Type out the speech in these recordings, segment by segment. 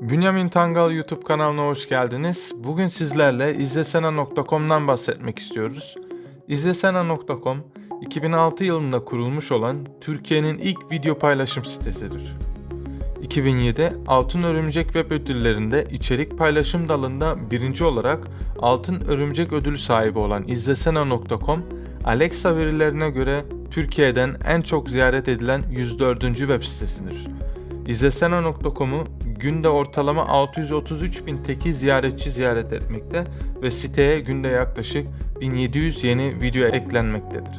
Bünyamin Tangal YouTube kanalına hoş geldiniz. Bugün sizlerle izlesena.com'dan bahsetmek istiyoruz. İzlesena.com 2006 yılında kurulmuş olan Türkiye'nin ilk video paylaşım sitesidir. 2007 Altın Örümcek Web Ödülleri'nde içerik paylaşım dalında birinci olarak Altın Örümcek ödülü sahibi olan izlesena.com, Alexa verilerine göre Türkiye'den en çok ziyaret edilen 104. web sitesidir. İzlesena.com'u günde ortalama 633 bin teki ziyaretçi ziyaret etmekte ve siteye günde yaklaşık 1700 yeni video eklenmektedir.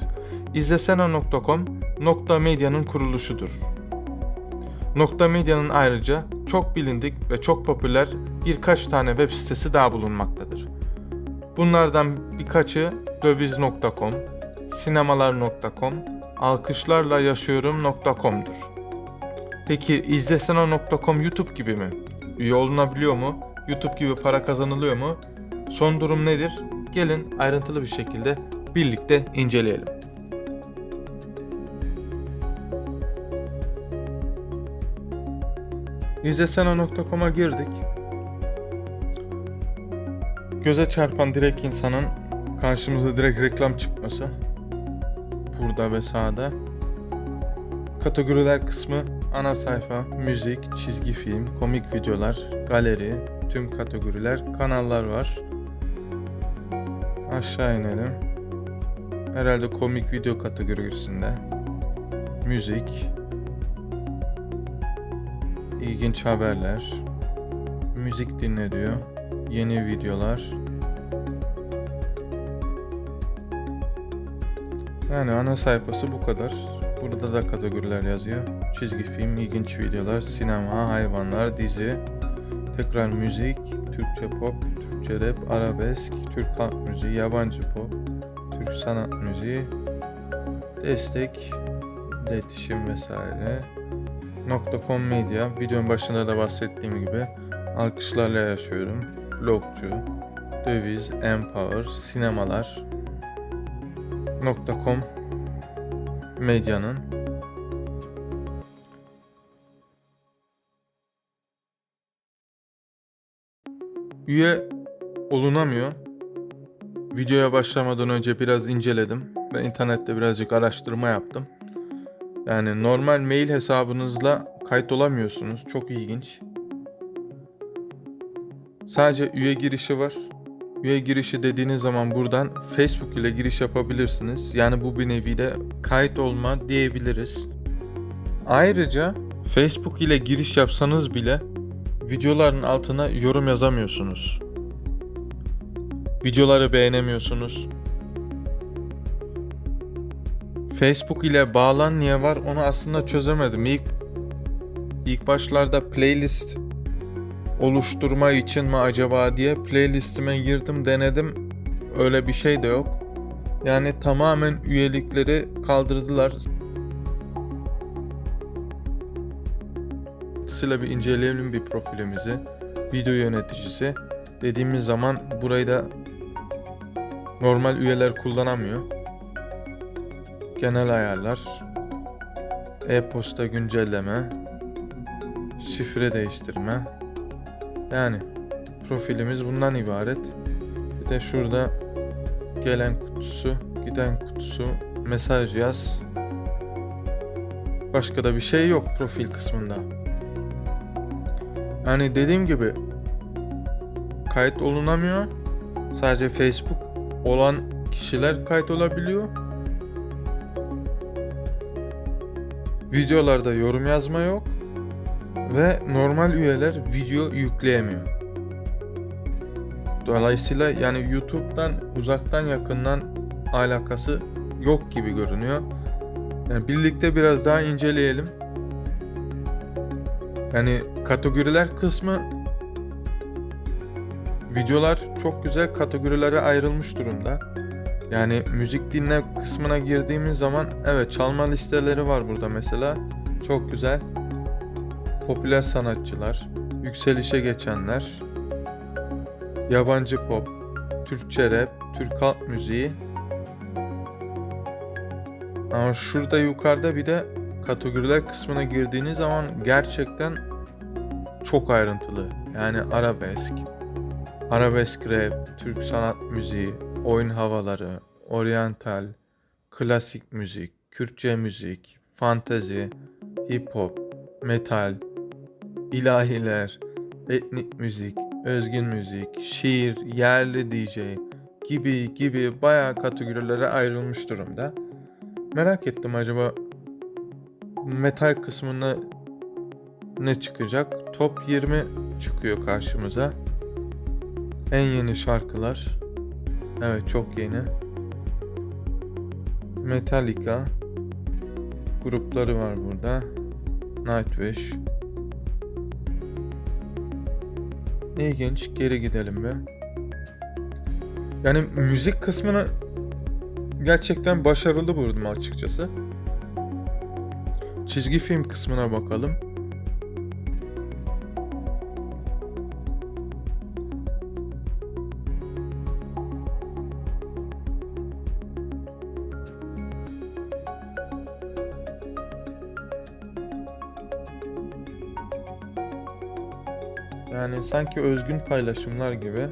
İzlesena.com, Nokta Medya'nın kuruluşudur. Nokta Medya'nın ayrıca çok bilindik ve çok popüler birkaç tane web sitesi daha bulunmaktadır. Bunlardan birkaçı döviz.com, sinemalar.com, alkışlarla yaşıyorum.com'dur. Peki izlesena.com YouTube gibi mi? Üye olunabiliyor mu? YouTube gibi para kazanılıyor mu? Son durum nedir? Gelin ayrıntılı bir şekilde birlikte inceleyelim. İzlesena.com'a girdik. Göze çarpan direkt insanın karşımıza direkt reklam çıkması. Burada ve sağda. Kategoriler kısmı ana sayfa, müzik, çizgi film, komik videolar, galeri, tüm kategoriler, kanallar var. Aşağı inelim. Herhalde komik video kategorisinde. Müzik. ilginç haberler. Müzik dinle diyor. Yeni videolar. Yani ana sayfası bu kadar. Burada da kategoriler yazıyor. Çizgi film, ilginç videolar, sinema, hayvanlar, dizi, tekrar müzik, Türkçe pop, Türkçe rap, arabesk, Türk halk müziği, yabancı pop, Türk sanat müziği, destek, iletişim vesaire. .com Media, videonun başında da bahsettiğim gibi alkışlarla yaşıyorum, blogcu, döviz, empower, sinemalar, .com medyanın üye olunamıyor. Videoya başlamadan önce biraz inceledim ve internette birazcık araştırma yaptım. Yani normal mail hesabınızla kayıt olamıyorsunuz. Çok ilginç. Sadece üye girişi var. Üye girişi dediğiniz zaman buradan Facebook ile giriş yapabilirsiniz. Yani bu bir nevi de kayıt olma diyebiliriz. Ayrıca Facebook ile giriş yapsanız bile videoların altına yorum yazamıyorsunuz. Videoları beğenemiyorsunuz. Facebook ile bağlan niye var onu aslında çözemedim. İlk ilk başlarda playlist oluşturma için mi acaba diye playlistime girdim denedim. Öyle bir şey de yok. Yani tamamen üyelikleri kaldırdılar. Sırasıyla bir inceleyelim bir profilimizi. Video yöneticisi. Dediğimiz zaman burayı da normal üyeler kullanamıyor. Genel ayarlar. E-posta güncelleme. Şifre değiştirme. Yani profilimiz bundan ibaret. Bir de şurada gelen kutusu, giden kutusu, mesaj yaz. Başka da bir şey yok profil kısmında. Yani dediğim gibi kayıt olunamıyor. Sadece Facebook olan kişiler kayıt olabiliyor. Videolarda yorum yazma yok ve normal üyeler video yükleyemiyor. Dolayısıyla yani YouTube'dan uzaktan yakından alakası yok gibi görünüyor. Yani birlikte biraz daha inceleyelim. Yani kategoriler kısmı videolar çok güzel kategorilere ayrılmış durumda. Yani müzik dinle kısmına girdiğimiz zaman evet çalma listeleri var burada mesela. Çok güzel. Popüler sanatçılar, yükselişe geçenler, yabancı pop, Türkçe rap, Türk halk müziği, Ama şurada yukarıda bir de kategoriler kısmına girdiğiniz zaman gerçekten çok ayrıntılı. Yani arabesk, arabesk rap, Türk sanat müziği, oyun havaları, oryantal, klasik müzik, Kürtçe müzik, fantezi, hip hop, metal, ilahiler, etnik müzik, özgün müzik, şiir, yerli DJ gibi gibi bayağı kategorilere ayrılmış durumda. Merak ettim acaba metal kısmında ne çıkacak? Top 20 çıkıyor karşımıza. En yeni şarkılar. Evet çok yeni. Metallica grupları var burada. Nightwish. İlginç. Geri gidelim be. Yani müzik kısmını gerçekten başarılı buldum açıkçası. Çizgi film kısmına bakalım. Sanki özgün paylaşımlar gibi.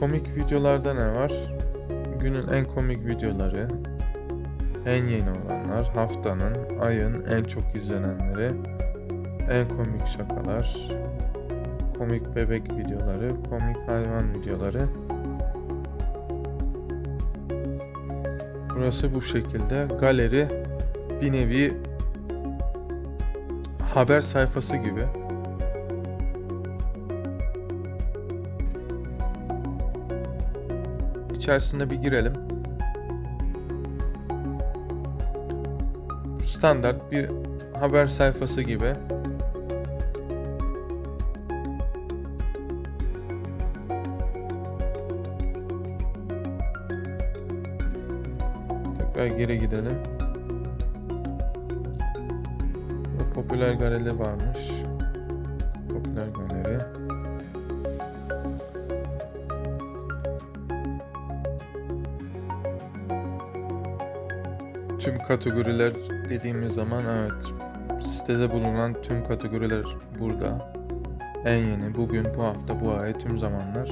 Komik videolarda ne var? Günün en komik videoları, en yeni olanlar, haftanın, ayın en çok izlenenleri, en komik şakalar, komik bebek videoları, komik hayvan videoları. Burası bu şekilde. Galeri bir nevi haber sayfası gibi. İçerisine bir girelim. Standart bir haber sayfası gibi. Tekrar geri gidelim. Burada popüler galeri varmış. Popüler galeri. Tüm kategoriler dediğimiz zaman evet sitede bulunan tüm kategoriler burada. En yeni bugün bu hafta bu ay tüm zamanlar.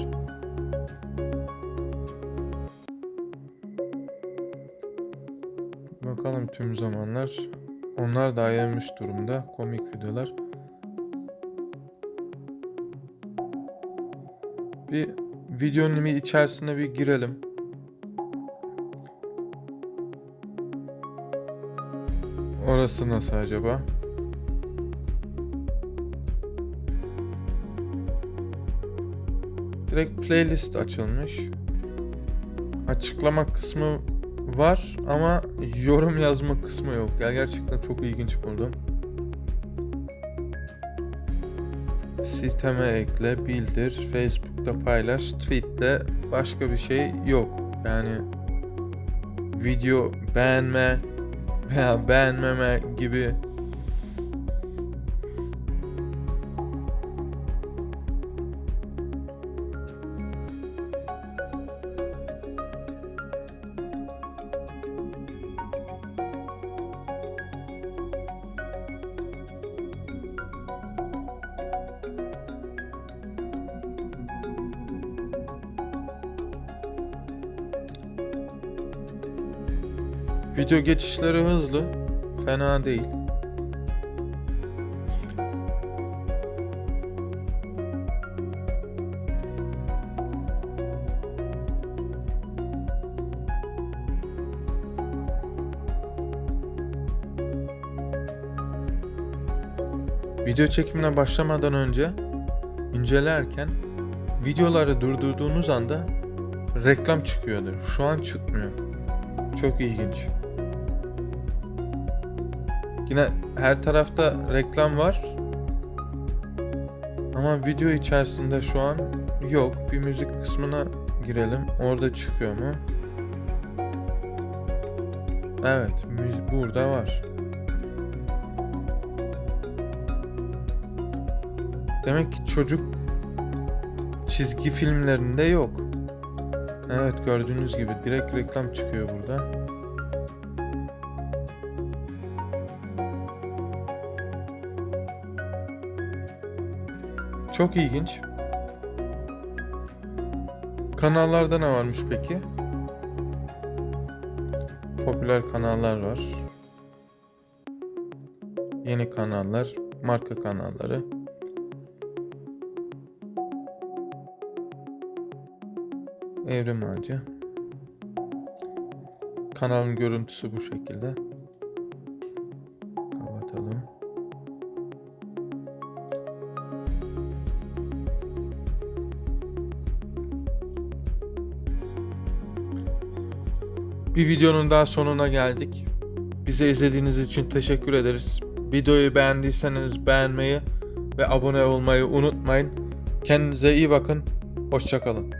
Tüm zamanlar. Onlar da ayrılmış durumda. Komik videolar. Bir videonun bir içerisine bir girelim. Orası nasıl acaba? Direkt playlist açılmış. Açıklama kısmı var ama yorum yazma kısmı yok. Ya gerçekten çok ilginç buldum. Sisteme ekle, bildir, Facebook'ta paylaş, tweetle başka bir şey yok. Yani video beğenme veya beğenmeme gibi Video geçişleri hızlı. Fena değil. Video çekimine başlamadan önce incelerken videoları durdurduğunuz anda reklam çıkıyordu. Şu an çıkmıyor. Çok ilginç. Yine her tarafta reklam var. Ama video içerisinde şu an yok. Bir müzik kısmına girelim. Orada çıkıyor mu? Evet, burada var. Demek ki çocuk çizgi filmlerinde yok. Evet gördüğünüz gibi direkt reklam çıkıyor burada. Çok ilginç. Kanallarda ne varmış peki? Popüler kanallar var. Yeni kanallar, marka kanalları. Evrim Ağacı. Kanalın görüntüsü bu şekilde. Kapatalım. Bir videonun daha sonuna geldik. Bize izlediğiniz için teşekkür ederiz. Videoyu beğendiyseniz beğenmeyi ve abone olmayı unutmayın. Kendinize iyi bakın. Hoşçakalın.